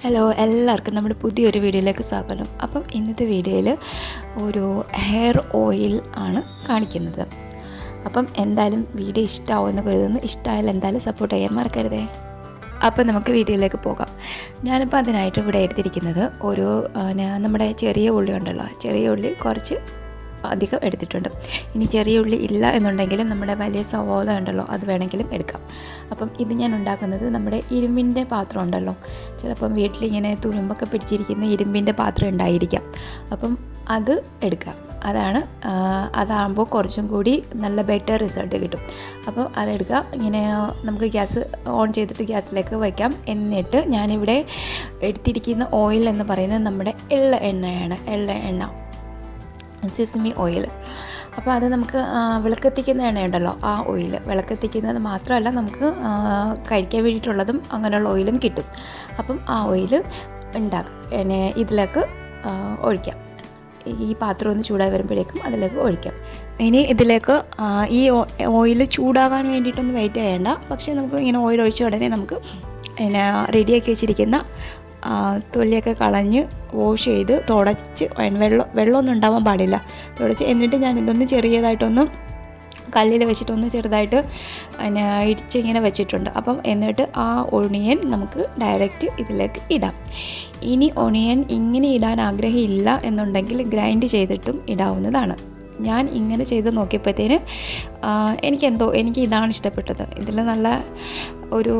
Hello എല്ലാവർക്കും നമ്മുടെ പുതിയൊരു വീഡിയോയിലേക്ക് സ്വാഗതം. അപ്പം ഇന്നത്തെ വീഡിയോയിൽ ഒരു ഹെയർ ഓയിൽ ആണ് കാണിക്കുന്നത്. അപ്പം എന്തായാലും വീഡിയോ ഇഷ്ടമാവുമെന്ന് കരുതുന്നു. ഇഷ്ടമായാലും എന്തായാലും സപ്പോർട്ട് ചെയ്യാൻ മറക്കരുതേ. അപ്പം നമുക്ക് വീഡിയോയിലേക്ക് പോകാം. ഞാനിപ്പോൾ അതിനായിട്ട് ഇവിടെ എടുത്തിരിക്കുന്നത് ഒരു നമ്മുടെ ചെറിയ ഉള്ളി ഉണ്ടല്ലോ. ചെറിയ ഉള്ളി കുറച്ച് അധികം എടുത്തിട്ടുണ്ട്. ഇനി ചെറിയ ഉള്ളി ഇല്ല എന്നുണ്ടെങ്കിലും നമ്മുടെ വലിയ സവോള ഉണ്ടല്ലോ അത് വേണമെങ്കിലും എടുക്കാം. അപ്പം ഇത് ഞാൻ ഉണ്ടാക്കുന്നത് നമ്മുടെ ഇരുമ്പിന്റെ പാത്രം ഉണ്ടല്ലോ. ചിലപ്പം വീട്ടിലിങ്ങനെ തുരുമ്പൊക്കെ പിടിച്ചിരിക്കുന്ന ഇരുമ്പിന്റെ പാത്രം ഉണ്ടായിരിക്കാം. അപ്പം അത് എടുക്കാം അതാണ് അതാകുമ്പോൾ കുറച്ചും കൂടി നല്ല ബെറ്റർ റിസൾട്ട് കിട്ടും. അപ്പോൾ അതെടുക്കുക. ഇങ്ങനെ നമുക്ക് ഗ്യാസ് ഓൺ ചെയ്തിട്ട് ഗ്യാസിലേക്ക് വയ്ക്കാം. എന്നിട്ട് ഞാനിവിടെ എടുത്തിരിക്കുന്ന ഓയിൽ എന്ന് പറയുന്നത് നമ്മുടെ എള്ള എണ്ണയാണ്. എള്ള എണ്ണ. സെസമി ഓയിൽ അപ്പോൾ അത് നമുക്ക് വിളക്കെത്തിക്കുന്ന എണ്ണയുണ്ടല്ലോ ആ ഓയിൽ വിളക്കെത്തിക്കുന്നത് മാത്രമല്ല നമുക്ക് കഴിക്കാൻ വേണ്ടിയിട്ടുള്ളതും അങ്ങനെയുള്ള ഓയിലും കിട്ടും. അപ്പം ആ ഓയിൽ ഉണ്ടാക്കും. ഇതിലേക്ക് ഒഴിക്കാം. ഈ പാത്രം ഒന്ന് ചൂടായി വരുമ്പോഴേക്കും അതിലേക്ക് ഒഴിക്കാം. ഇനി ഇതിലേക്ക് ഈ ഓയിൽ ചൂടാകാൻ വേണ്ടിയിട്ടൊന്നും വെയിറ്റ് ചെയ്യേണ്ട. പക്ഷേ നമുക്ക് ഇങ്ങനെ ഓയിൽ ഒഴിച്ച ഉടനെ നമുക്ക് പിന്നെ റെഡിയാക്കി വെച്ചിരിക്കുന്ന തൊലിയൊക്കെ കളഞ്ഞ് വാഷ് ചെയ്ത് തുടച്ച് വെള്ളം വെള്ളമൊന്നും ഉണ്ടാവാൻ പാടില്ല. തുടച്ച് എന്നിട്ട് ഞാൻ ഇതൊന്ന് ചെറിയതായിട്ടൊന്ന് കല്ലിൽ വെച്ചിട്ടൊന്ന് ചെറുതായിട്ട് പിന്നെ ഇടിച്ച് ഇങ്ങനെ വെച്ചിട്ടുണ്ട്. അപ്പം എന്നിട്ട് ആ ഒണിയൻ നമുക്ക് ഡയറക്റ്റ് ഇതിലേക്ക് ഇടാം. ഇനി ഒണിയൻ ഇങ്ങനെ ഇടാൻ ആഗ്രഹമില്ല എന്നുണ്ടെങ്കിൽ ഗ്രൈൻഡ് ചെയ്തിട്ടും ഇടാവുന്നതാണ്. ഞാൻ ഇങ്ങനെ ചെയ്ത് നോക്കിയപ്പോഴത്തേന് എനിക്കെന്തോ എനിക്ക് ഇതാണ് ഇഷ്ടപ്പെട്ടത്. ഇതിൽ നല്ല ഒരു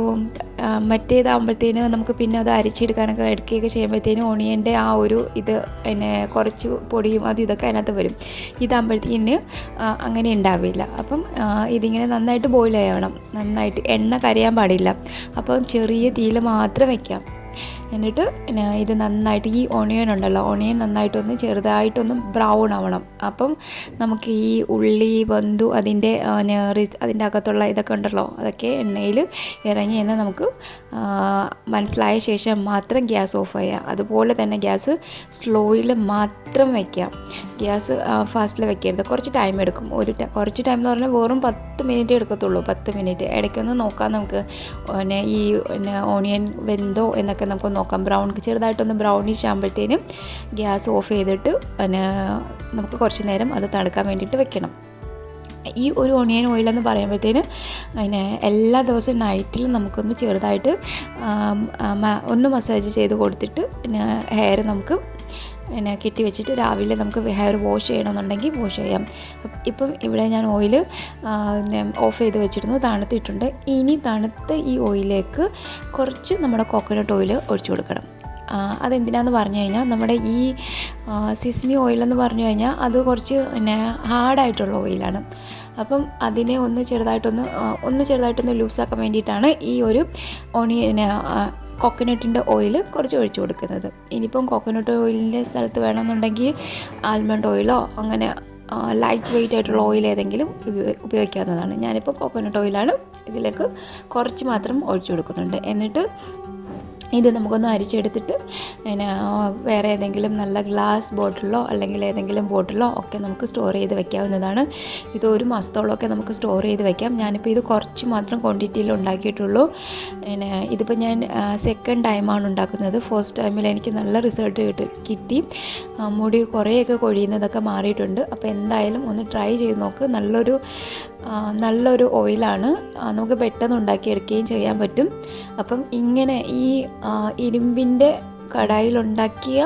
മറ്റേതാകുമ്പോഴത്തേന് നമുക്ക് പിന്നെ അത് അരിച്ചെടുക്കാനൊക്കെ എടുക്കുകയൊക്കെ ചെയ്യുമ്പോഴത്തേനും ഓണിയന്റെ ആ ഒരു ഇത് പിന്നെ കുറച്ച് പൊടിയും അതും ഇതൊക്കെ അതിനകത്ത് വരും. ഇതാകുമ്പോഴത്തേന് അങ്ങനെ ഉണ്ടാവില്ല. അപ്പം ഇതിങ്ങനെ നന്നായിട്ട് ബോയിൽ ചെയ്യണം. നന്നായിട്ട് എണ്ണ കരയാൻ പാടില്ല. അപ്പം ചെറിയ തീയിൽ മാത്രം വയ്ക്കാം എന്നിട്ട് പിന്നെ ഇത് നന്നായിട്ട് ഈ ഒണിയൻ ഉണ്ടല്ലോ ഒണിയൻ നന്നായിട്ടൊന്ന് ചെറുതായിട്ടൊന്ന് ബ്രൗൺ ആവണം. അപ്പം നമുക്ക് ഈ ഉള്ളി ബന്ധു അതിന്റെ അതിന്റെ അകത്തുള്ള ഇതൊക്കെ ഉണ്ടല്ലോ അതൊക്കെ എണ്ണയിൽ ഇറങ്ങി എന്ന് നമുക്ക് മനസ്സിലായ ശേഷം മാത്രം ഗ്യാസ് ഓഫ് ചെയ്യുക അതുപോലെ തന്നെ ഗ്യാസ് സ്ലോയിൽ മാത്രം വയ്ക്കുക ഗ്യാസ് ഫാസ്റ്റിൽ വെക്കരുത്. കുറച്ച് ടൈം എടുക്കും. ഒരു കുറച്ച് ടൈം എന്ന് പറഞ്ഞാൽ വെറും പത്ത് മിനിറ്റ് എടുക്കത്തുള്ളൂ. പത്ത് മിനിറ്റ് ഇടയ്ക്കൊന്ന് നോക്കാം നമുക്ക് പിന്നെ ഈ ഓണിയൻ വെന്തോ എന്നൊക്കെ നമുക്ക് നോക്കാം ബ്രൗൺ ചെറുതായിട്ടൊന്ന് ബ്രൗണിഷ് ആകുമ്പോഴത്തേനും ഗ്യാസ് ഓഫ് ചെയ്തിട്ട് പിന്നെ നമുക്ക് കുറച്ച് നേരം അത് തണുക്കാൻ വേണ്ടിയിട്ട് വെക്കണം. ഈ ഒരു ഒണിയൻ ഓയിൽ എന്ന് പറയുമ്പോഴത്തേനും പിന്നെ എല്ലാ ദിവസവും നൈറ്റിൽ നമുക്കൊന്ന് ചെറുതായിട്ട് ഒന്ന് മസാജ് ചെയ്ത് കൊടുത്തിട്ട് പിന്നെ ഹെയർ നമുക്ക് പിന്നെ കെട്ടി വെച്ചിട്ട് രാവിലെ നമുക്ക് ഹെയർ വാഷ് ചെയ്യണമെന്നുണ്ടെങ്കിൽ വാഷ് ചെയ്യാം. ഇപ്പം ഇവിടെ ഞാൻ ഓയിൽ ഓഫ് ചെയ്ത് വെച്ചിരുന്നു തണുത്തിട്ടുണ്ട്. ഇനി തണുത്ത ഈ ഓയിലേക്ക് കുറച്ച് നമ്മുടെ കോക്കനട്ട് ഓയിൽ ഒഴിച്ചു കൊടുക്കണം. അതെന്തിനാന്ന് പറഞ്ഞു കഴിഞ്ഞാൽ നമ്മുടെ ഈ സിസ്മി ഓയിലെന്ന് പറഞ്ഞു കഴിഞ്ഞാൽ അത് കുറച്ച് പിന്നെ ഹാർഡായിട്ടുള്ള ഓയിലാണ് അപ്പം അതിനെ ഒന്ന് ചെറുതായിട്ടൊന്ന് ഒന്ന് ചെറുതായിട്ടൊന്ന് ലൂസാക്കാൻ വേണ്ടിയിട്ടാണ് ഈ ഒരു ഓണിയൻ കോക്കനട്ടിന്റെ ഓയിൽ കുറച്ച് ഒഴിച്ചു കൊടുക്കുന്നത്. ഇനിയിപ്പം കോക്കനട്ട് ഓയിലിന്റെ സ്ഥലത്ത് വേണമെന്നുണ്ടെങ്കിൽ ആൽമണ്ട് ഓയിലോ അങ്ങനെ ലൈറ്റ് വെയിറ്റ് ആയിട്ടുള്ള ഓയിൽ ഏതെങ്കിലും ഉപയോഗ ഉപയോഗിക്കാവുന്നതാണ്. ഞാനിപ്പോൾ കോക്കനട്ട് ഓയിലാണ് ഇതിലേക്ക് കുറച്ച് മാത്രം ഒഴിച്ചു കൊടുക്കുന്നുണ്ട്. എന്നിട്ട് ഇത് നമുക്കൊന്ന് അരിച്ചെടുത്തിട്ട് പിന്നെ വേറെ ഏതെങ്കിലും നല്ല ഗ്ലാസ് ബോട്ടിലോ അല്ലെങ്കിൽ ഏതെങ്കിലും ബോട്ടിലോ ഒക്കെ നമുക്ക് സ്റ്റോർ ചെയ്ത് വെക്കാവുന്നതാണ്. ഇത് ഒരു മാസത്തോളമൊക്കെ നമുക്ക് സ്റ്റോർ ചെയ്ത് വെക്കാം. ഞാനിപ്പോൾ ഇത് കുറച്ച് മാത്രം ക്വാണ്ടിറ്റിയിൽ ഉണ്ടാക്കിയിട്ടുള്ളൂ. പിന്നെ ഇതിപ്പോൾ ഞാൻ സെക്കൻഡ് ടൈമാണ് ഉണ്ടാക്കുന്നത്. ഫസ്റ്റ് ടൈമിൽ എനിക്ക് നല്ല റിസൾട്ട് കിട്ടി കിട്ടി. മുടി കുറേയൊക്കെ കൊഴിയുന്നതൊക്കെ മാറിയിട്ടുണ്ട്. അപ്പോൾ എന്തായാലും ഒന്ന് ട്രൈ ചെയ്ത് നോക്ക്. നല്ലൊരു നല്ലൊരു ഓയിലാണ് നമുക്ക് പെട്ടെന്ന് ഉണ്ടാക്കിയെടുക്കുകയും ചെയ്യാൻ പറ്റും. അപ്പം ഇങ്ങനെ ഈ ഇരുമ്പിന്റെ കടായിലുണ്ടാക്കിയ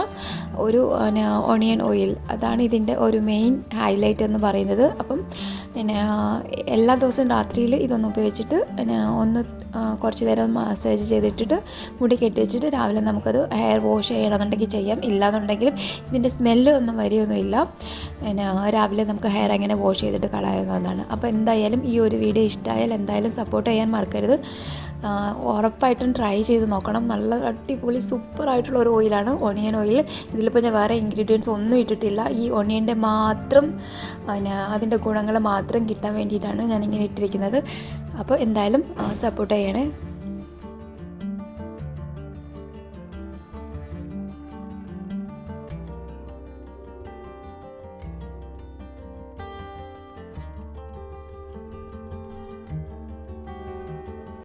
ഒരു പിന്നെ ഓണിയൻ ഓയിൽ അതാണ് ഇതിന്റെ ഒരു മെയിൻ ഹൈലൈറ്റ് എന്ന് പറയുന്നത്. അപ്പം പിന്നെ എല്ലാ ദിവസവും രാത്രിയിൽ ഇതൊന്ന് ഉപയോഗിച്ചിട്ട് പിന്നെ ഒന്ന് കുറച്ച് നേരം മസാജ് ചെയ്തിട്ടിട്ട് മുടി കെട്ടി വെച്ചിട്ട് രാവിലെ നമുക്കത് ഹെയർ വാഷ് ചെയ്യണമെന്നുണ്ടെങ്കിൽ ചെയ്യാം. ഇല്ലാന്നുണ്ടെങ്കിലും ഇതിന്റെ സ്മെല്ല് ഒന്നും വരികയൊന്നുമില്ല പിന്നെ രാവിലെ നമുക്ക് ഹെയർ അങ്ങനെ വാഷ് ചെയ്തിട്ട് കളയാവുന്നതാണ്. അപ്പോൾ എന്തായാലും ഈ ഒരു വീഡിയോ ഇഷ്ടമായാൽ എന്തായാലും സപ്പോർട്ട് ചെയ്യാൻ മറക്കരുത്. ഉറപ്പായിട്ടും ട്രൈ ചെയ്ത് നോക്കണം. നല്ല അടിപൊളി സൂപ്പറായിട്ടുള്ള ഒരു ഓയിലാണ് ഒണിയൻ ഓയിൽ ഇതിലിപ്പോൾ ഞാൻ വേറെ ഇൻഗ്രീഡിയൻസ് ഒന്നും ഇട്ടിട്ടില്ല. ഈ ഒണിയന്റെ മാത്രം പിന്നെ അതിന്റെ ഗുണങ്ങൾ മാത്രം കിട്ടാൻ വേണ്ടിയിട്ടാണ് ഞാനിങ്ങനെ ഇട്ടിരിക്കുന്നത്. അപ്പോൾ എന്തായാലും സപ്പോർട്ട് ചെയ്യണേ.